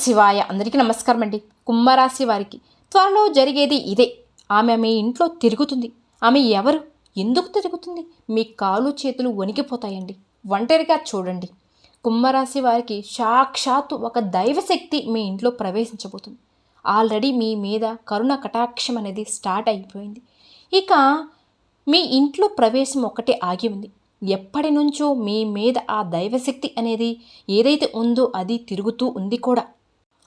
శివాయ. అందరికీ నమస్కారం అండి కుంభరాశి వారికి త్వరలో జరిగేది ఇదే. ఆమె మీ ఇంట్లో తిరుగుతుంది. ఆమె ఎవరు? ఎందుకు తిరుగుతుంది? మీ కాలు చేతులు వణికిపోతాయండి. ఒంటరిగా చూడండి. కుంభరాశి వారికి సాక్షాత్తు ఒక దైవశక్తి మీ ఇంట్లో ప్రవేశించబోతుంది. ఆల్రెడీ మీ మీద కరుణ కటాక్షం అనేది స్టార్ట్ అయిపోయింది. ఇక మీ ఇంట్లో ప్రవేశం ఒకటే ఆగి ఉంది. ఎప్పటి నుంచో మీ మీద ఆ దైవశక్తి అనేది ఏదైతే ఉందో అది తిరుగుతూ ఉంది కూడా.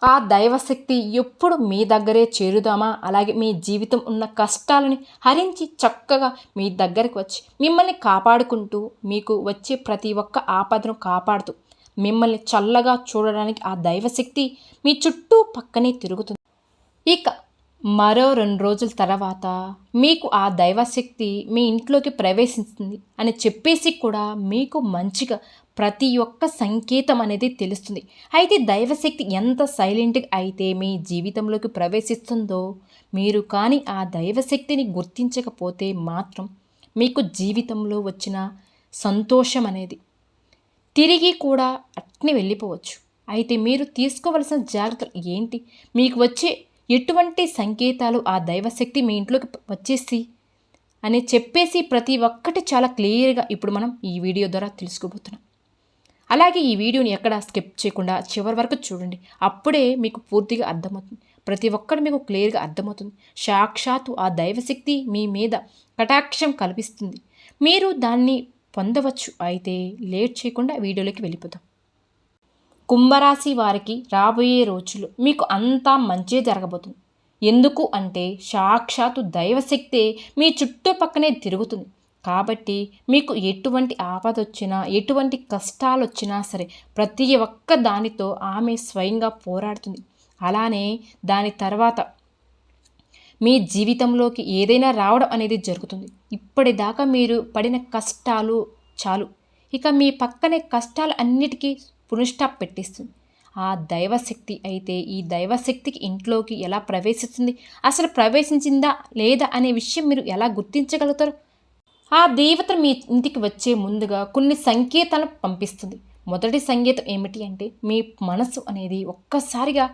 ఆ దైవశక్తి ఎప్పుడు మీ దగ్గరే చేరుదామా? అలాగే మీ జీవితం ఉన్న కష్టాలని హరించి చక్కగా మీ దగ్గరికి వచ్చి మిమ్మల్ని కాపాడుకుంటూ మీకు వచ్చే ప్రతి ఒక్క ఆపదను కాపాడుతూ మిమ్మల్ని చల్లగా చూడడానికి ఆ దైవశక్తి మీ చుట్టూ పక్కనే తిరుగుతుంది. ఇక మరో రెండు రోజుల తర్వాత మీకు ఆ దైవశక్తి మీ ఇంట్లోకి ప్రవేశిస్తుంది అని చెప్పేసి కూడా మీకు మంచిగా ప్రతి ఒక్క సంకేతం అనేది తెలుస్తుంది. అయితే దైవశక్తి ఎంత సైలెంట్గా అయితే మీ జీవితంలోకి ప్రవేశిస్తుందో మీరు కానీ ఆ దైవశక్తిని గుర్తించకపోతే మాత్రం మీకు జీవితంలో వచ్చిన సంతోషం అనేది తిరిగి కూడా అట్ని వెళ్ళిపోవచ్చు. అయితే మీరు తీసుకోవలసిన జాగ్రత్తలు ఏంటి? మీకు వచ్చే ఎటువంటి సంకేతాలు ఆ దైవశక్తి మీ ఇంట్లోకి వచ్చేసి? అని చెప్పేసి ప్రతి ఒక్కటి చాలా క్లియర్గా ఇప్పుడు మనం ఈ వీడియో ద్వారా తెలుసుకోబోతున్నాం. అలాగే ఈ వీడియోని ఎక్కడ స్కిప్ చేయకుండా చివరి వరకు చూడండి. అప్పుడే మీకు పూర్తిగా అర్థమవుతుంది. ప్రతి ఒక్కటి మీకు క్లియర్గా అర్థమవుతుంది. సాక్షాత్తు ఆ దైవశక్తి మీ మీద కటాక్షం కల్పిస్తుంది. మీరు దాన్ని పొందవచ్చు. అయితే లేట్ చేయకుండా వీడియోలోకి వెళ్ళిపోతాం కుంభరాశి వారికి రాబోయే రోజులు మీకు అంతా మంచే జరగబోతుంది. ఎందుకు అంటే సాక్షాత్తు దైవశక్తే మీ చుట్టుపక్కనే తిరుగుతుంది. కాబట్టి మీకు ఎటువంటి ఆపద వచ్చినా ఎటువంటి కష్టాలు వచ్చినా సరే ప్రతి ఒక్క దానితో ఆమె స్వయంగా పోరాడుతుంది. అలానే దాని తర్వాత మీ జీవితంలోకి ఏదైనా రావడం అనేది జరుగుతుంది. ఇప్పటిదాకా మీరు పడిన కష్టాలు చాలు. ఇక మీ పక్కనే కష్టాలు అన్నిటికీ పునుస్టాప్ పెట్టిస్తుంది. ఆ దైవశక్తి అయితే ఈ దైవశక్తికి ఇంట్లోకి ఎలా ప్రవేశిస్తుంది? అసలు ప్రవేశించిందా లేదా అనే విషయం మీరు ఎలా గుర్తించగలుగుతారు? ఆ దేవత మీ ఇంటికి వచ్చే ముందుగా కొన్ని సంకేతాలను పంపిస్తుంది. మొదటి సంకేతం ఏమిటి అంటే మీ మనసు అనేది ఒక్కసారిగా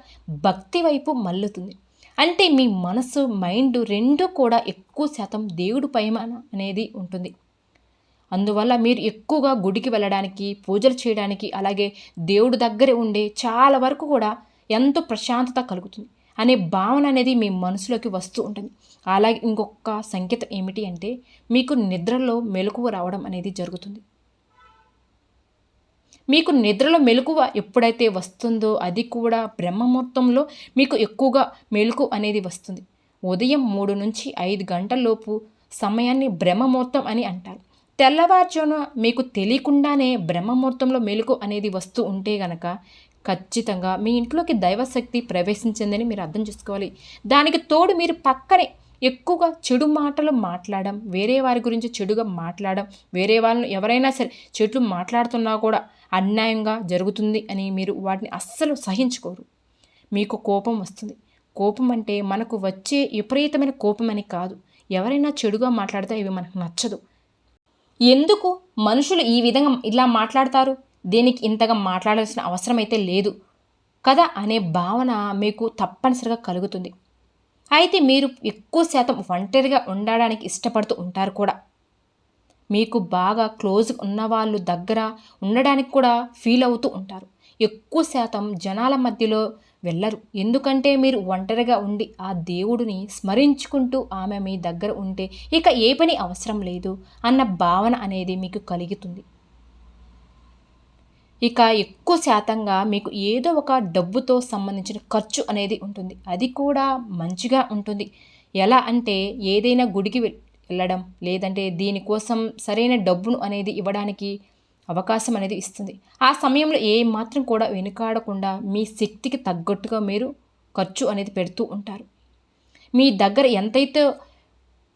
భక్తి వైపు మల్లుతుంది అంటే మీ మనసు మైండ్ రెండు కూడా ఎక్కువ శాతం దేవుడు పైమాన అనేది ఉంటుంది. అందువల్ల మీరు ఎక్కువగా గుడికి వెళ్ళడానికి పూజలు చేయడానికి అలాగే దేవుడి దగ్గర ఉండే చాలా వరకు కూడా ఎంతో ప్రశాంతత కలుగుతుంది అనే భావన అనేది మీ మనసులోకి వస్తూ ఉంటుంది. అలాగే ఇంకొక సంకేతం ఏమిటి అంటే మీకు నిద్రలో మెలకువ రావడం అనేది జరుగుతుంది. మీకు నిద్రలో మెలకువ ఎప్పుడైతే వస్తుందో అది కూడా బ్రహ్మముహూర్తంలో మీకు ఎక్కువగా మెలకు అనేది వస్తుంది. ఉదయం మూడు నుంచి ఐదు గంటలలోపు సమయాన్ని బ్రహ్మముహూర్తం అని అంటారు. తెల్లవారుజామున మీకు తెలియకుండానే బ్రహ్మముహూర్తంలో మెలకు అనేది వస్తూ ఉంటే గనక ఖచ్చితంగా మీ ఇంట్లోకి దైవశక్తి ప్రవేశించిందని మీరు అర్థం చేసుకోవాలి. దానికి తోడు మీరు పక్కనే ఎక్కువగా చెడు మాటలు మాట్లాడడం వేరే వారి గురించి చెడుగా మాట్లాడడం వేరే వాళ్ళని ఎవరైనా సరే చెట్లు మాట్లాడుతున్నా కూడా అన్యాయంగా జరుగుతుంది అని మీరు వాటిని అస్సలు సహించుకోరు. మీకు కోపం వస్తుంది. కోపం అంటే మనకు వచ్చే విపరీతమైన కోపం అని కాదు. ఎవరైనా చెడుగా మాట్లాడితే ఇవి మనకు నచ్చదు. ఎందుకు మనుషులు ఈ విధంగా ఇలా మాట్లాడతారు? దీనికి ఇంతగా మాట్లాడాల్సిన అవసరం అయితే లేదు కదా అనే భావన మీకు తప్పనిసరిగా కలుగుతుంది. అయితే మీరు ఎక్కువ శాతం ఒంటరిగా ఉండడానికి ఇష్టపడుతూ ఉంటారు కూడా. మీకు బాగా క్లోజ్ ఉన్న వాళ్ళు దగ్గర ఉండడానికి కూడా ఫీల్ అవుతూ ఉంటారు. ఎక్కువ శాతం జనాల మధ్యలో వెళ్ళరు. ఎందుకంటే మీరు ఒంటరిగా ఉండి ఆ దేవుడిని స్మరించుకుంటూ ఆమె మీ దగ్గర ఉంటే ఇక ఏ పని అవసరం లేదు అన్న భావన అనేది మీకు కలుగుతుంది. ఇక ఎక్కువ శాతంగా మీకు ఏదో ఒక డబ్బుతో సంబంధించిన ఖర్చు అనేది ఉంటుంది. అది కూడా మంచిగా ఉంటుంది. ఎలా అంటే ఏదైనా గుడికి వెళ్ళడం లేదంటే దీనికోసం సరైన డబ్బును అనేది ఇవ్వడానికి అవకాశం అనేది ఇస్తుంది. ఆ సమయంలో ఏ మాత్రం కూడా వెనుకాడకుండా మీ శక్తికి తగ్గట్టుగా మీరు ఖర్చు అనేది పెడుతూ ఉంటారు. మీ దగ్గర ఎంతైతే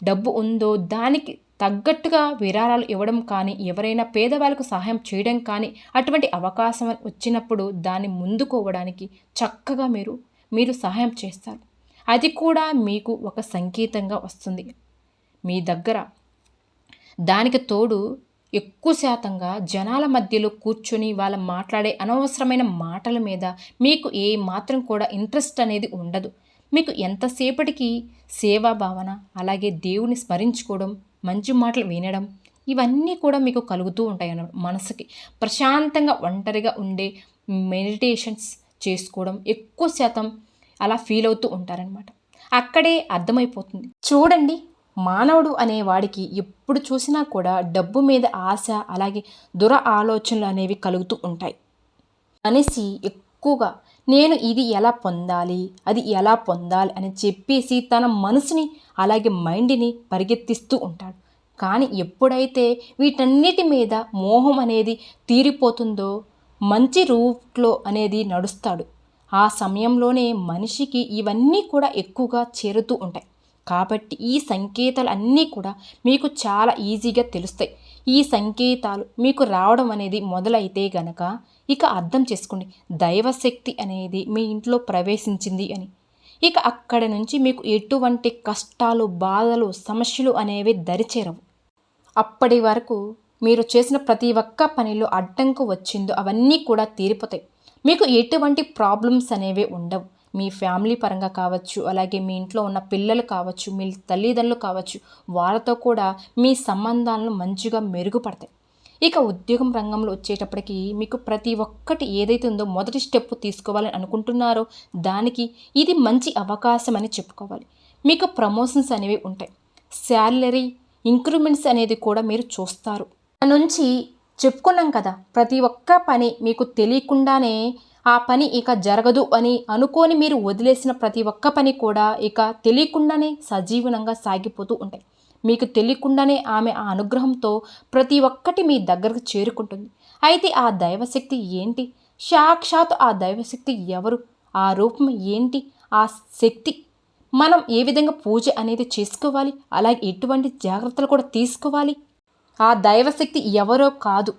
డబ్బు ఉందో దానికి తగ్గట్టుగా విరాళాలు ఇవ్వడం కానీ ఎవరైనా పేదవాళ్ళకు సహాయం చేయడం కానీ అటువంటి అవకాశం వచ్చినప్పుడు దాన్ని ముందుకోవడానికి చక్కగా మీరు మీరు సహాయం చేస్తారు. అది కూడా మీకు ఒక సంకేతంగా వస్తుంది. మీ దగ్గర దానికి తోడు ఎక్కువ శాతంగా జనాల మధ్యలో కూర్చొని వాళ్ళ మాట్లాడే అనవసరమైన మాటల మీద మీకు ఏ మాత్రం కూడా ఇంట్రెస్ట్ అనేది ఉండదు. మీకు ఎంతసేపటికి సేవా భావన అలాగే దేవుని స్మరించుకోవడం మంచి మాటలు వినడం ఇవన్నీ కూడా మీకు కలుగుతూ ఉంటాయి అన్నమాట మనసుకి. ప్రశాంతంగా ఒంటరిగా ఉండే మెడిటేషన్స్ చేసుకోవడం ఎక్కువ శాతం అలా ఫీల్ అవుతూ ఉంటారనమాట అక్కడే అర్థమైపోతుంది. చూడండి మానవుడు అనేవాడికి ఎప్పుడు చూసినా కూడా డబ్బు మీద ఆశ అలాగే దుర ఆలోచనలు అనేవి కలుగుతూ ఉంటాయి. మనిషి ఎక్కువగా నేను ఇది ఎలా పొందాలి అది ఎలా పొందాలి అని చెప్పేసి తన మనసుని అలాగే మైండ్ని పరిగెత్తిస్తూ ఉంటాడు. కానీ ఎప్పుడైతే వీటన్నిటి మీద మోహం అనేది తీరిపోతుందో మంచి రూట్లో అనేది నడుస్తాడు. ఆ సమయంలోనే మనిషికి ఇవన్నీ కూడా ఎక్కువగా చేరుతూ ఉంటాయి. కాబట్టి ఈ సంకేతాలు అన్నీ కూడా మీకు చాలా ఈజీగా తెలుస్తాయి. ఈ సంకేతాలు మీకు రావడం అనేది మొదలైతే గనక ఇక అర్థం చేసుకోండి. దైవశక్తి అనేది మీ ఇంట్లో ప్రవేశించింది అని. ఇక అక్కడ నుంచి మీకు ఎటువంటి కష్టాలు బాధలు సమస్యలు అనేవి దరిచేరవు. అప్పటి వరకు మీరు చేసిన ప్రతి ఒక్క పనిలో అడ్డంకు వచ్చిందో అవన్నీ కూడా తీరిపోతాయి. మీకు ఎటువంటి ప్రాబ్లమ్స్ అనేవి ఉండవు. మీ ఫ్యామిలీ పరంగా కావచ్చు అలాగే మీ ఇంట్లో ఉన్న పిల్లలు కావచ్చు మీ తల్లిదండ్రులు కావచ్చు వాళ్ళతో కూడా మీ సంబంధాలను మంచిగా మెరుగుపడతాయి. ఇక ఉద్యోగం రంగంలో వచ్చేటప్పటికి మీకు ప్రతి ఒక్కటి ఏదైతే ఉందో మొదటి స్టెప్ తీసుకోవాలని అనుకుంటున్నారో దానికి ఇది మంచి అవకాశం అని చెప్పుకోవాలి. మీకు ప్రమోషన్స్ అనేవి ఉంటాయి. శాలరీ ఇంక్రిమెంట్స్ అనేది కూడా మీరు చూస్తారు. నుంచి చెప్పుకున్నాం కదా ప్రతి ఒక్క పని మీకు తెలియకుండానే ఆ పని ఇక జరగదు అని అనుకోని మీరు వదిలేసిన ప్రతి ఒక్క పని కూడా ఇక తెలియకుండానే సజీవనంగా సాగిపోతూ ఉంటాయి. మీకు తెలియకుండానే ఆమె ఆ అనుగ్రహంతో ప్రతి ఒక్కటి మీ దగ్గరకు చేరుకుంటుంది. అయితే ఆ దైవశక్తి ఏంటి? సాక్షాత్ ఆ దైవశక్తి ఎవరు? ఆ రూపం ఏంటి? ఆ శక్తి? మనం ఏ విధంగా పూజ అనేది చేసుకోవాలి? అలాగే ఎటువంటి జాగ్రత్తలు కూడా తీసుకోవాలి? ఆ దైవశక్తి ఎవరో కాదు.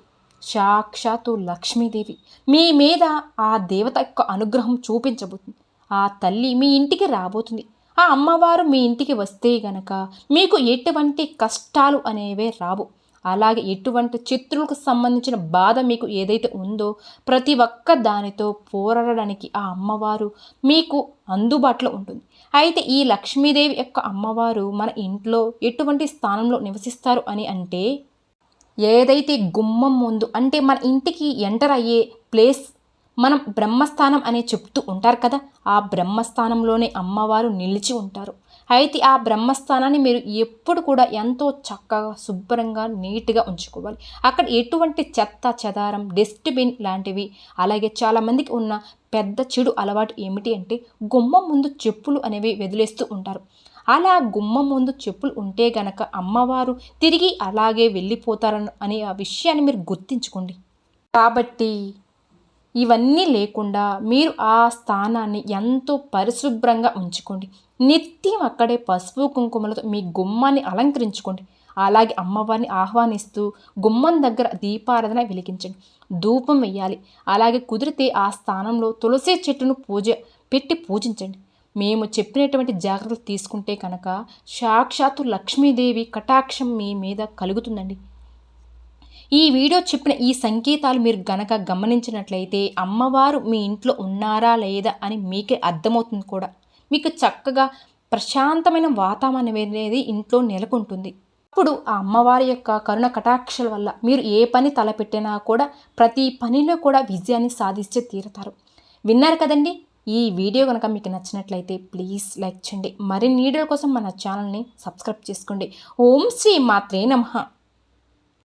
సాక్షాత్తు లక్ష్మీదేవి. మీ మీద ఆ దేవత యొక్క అనుగ్రహం చూపించబోతుంది. ఆ తల్లి మీ ఇంటికి రాబోతుంది. ఆ అమ్మవారు మీ ఇంటికి వస్తే గనక మీకు ఎటువంటి కష్టాలు అనేవే రావు. అలాగే ఎటువంటి చిత్రులకు సంబంధించిన బాధ మీకు ఏదైతే ఉందో ప్రతి ఒక్క దానితో పోరాడడానికి ఆ అమ్మవారు మీకు అందుబాటులో ఉంటుంది. అయితే ఈ లక్ష్మీదేవి యొక్క అమ్మవారు మన ఇంట్లో ఎటువంటి స్థానంలో నివసిస్తారు అని అంటే ఏదైతే గుమ్మం ముందు అంటే మన ఇంటికి ఎంటర్ అయ్యే ప్లేస్ మనం బ్రహ్మస్థానం అనే చెప్తూ ఉంటారు కదా ఆ బ్రహ్మస్థానంలోనే అమ్మవారు నిలిచి ఉంటారు. అయితే ఆ బ్రహ్మస్థానాన్ని మీరు ఎప్పుడు కూడా ఎంతో చక్కగా శుభ్రంగా నీట్గా ఉంచుకోవాలి. అక్కడ ఎటువంటి చెత్త చెదారం డస్ట్బిన్ లాంటివి అలాగే చాలామందికి ఉన్న పెద్ద చెడు అలవాటు ఏమిటి అంటే గుమ్మం ముందు చెప్పులు అనేవి వదిలేస్తూ ఉంటారు. అలా గుమ్మం ముందు చెప్పులు ఉంటే గనక అమ్మవారు తిరిగి అలాగే వెళ్ళిపోతారని అనే ఆ విషయాన్ని మీరు గుర్తించుకోండి. కాబట్టి ఇవన్నీ లేకుండా మీరు ఆ స్థానాన్ని ఎంతో పరిశుభ్రంగా ఉంచుకోండి. నిత్యం అక్కడే పసుపు కుంకుమలతో మీ గుమ్మాన్ని అలంకరించుకోండి. అలాగే అమ్మవారిని ఆహ్వానిస్తూ గుమ్మం దగ్గర దీపారాధన వెలిగించండి. ధూపం వేయాలి అలాగే కుదిరితే ఆ స్థానంలో తులసి చెట్టును పూజ పెట్టి పూజించండి. మేము చెప్పినటువంటి జాగ్రత్తలు తీసుకుంటే కనుక సాక్షాత్తు లక్ష్మీదేవి కటాక్షం మీ మీద కలుగుతుందండి. ఈ వీడియో చెప్పిన ఈ సంకేతాలు మీరు గనక గమనించినట్లయితే అమ్మవారు మీ ఇంట్లో ఉన్నారా లేదా అని మీకే అర్థమవుతుంది కూడా. మీకు చక్కగా ప్రశాంతమైన వాతావరణం అనేది ఇంట్లో నెలకొంటుంది. అప్పుడు ఆ అమ్మవారి యొక్క కరుణ కటాక్షల వల్ల మీరు ఏ పని తలపెట్టినా కూడా ప్రతి పనిలో కూడా విజయాన్ని సాధించే తీరుతారు. విన్నారు కదండి? ఈ వీడియో కనుక మీకు నచ్చినట్లయితే ప్లీజ్ లైక్ చేయండి. మరిన్ని వీడియోల కోసం మన ఛానల్ని సబ్స్క్రైబ్ చేసుకోండి. ఓం శ్రీ మాత్రే నమః.